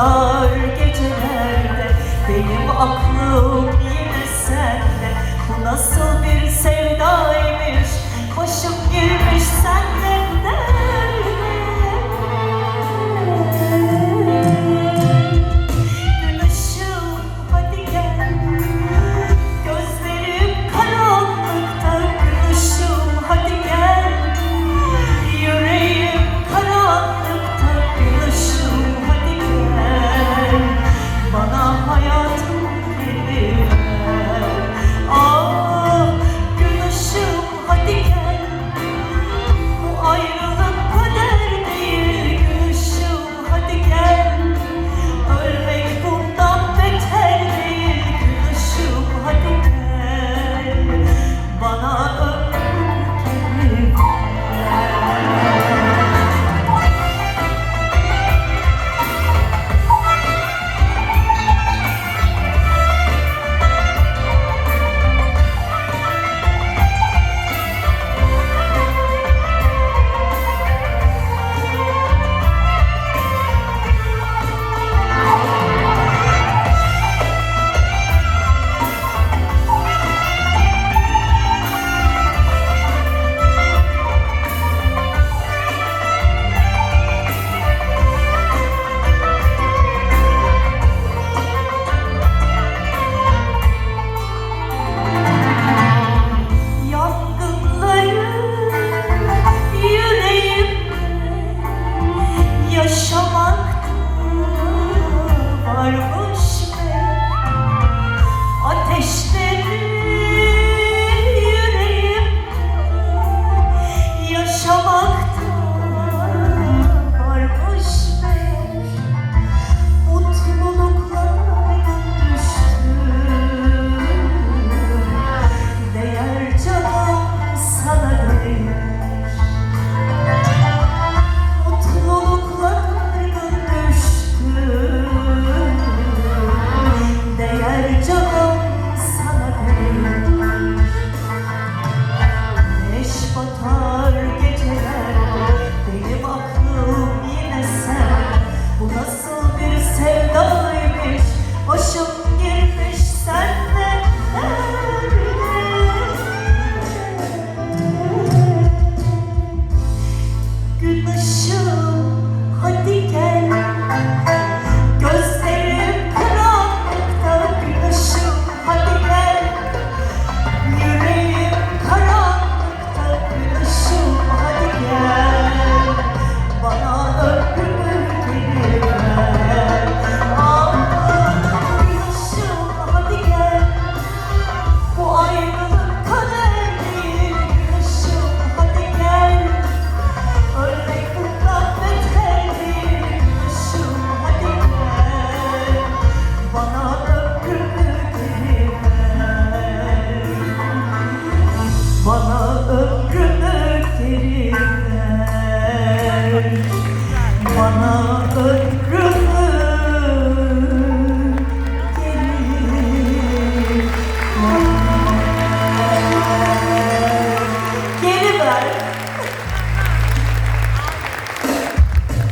çıkar gecelerde Benim aklım yine sende. Bu nasıl bir sevdaymış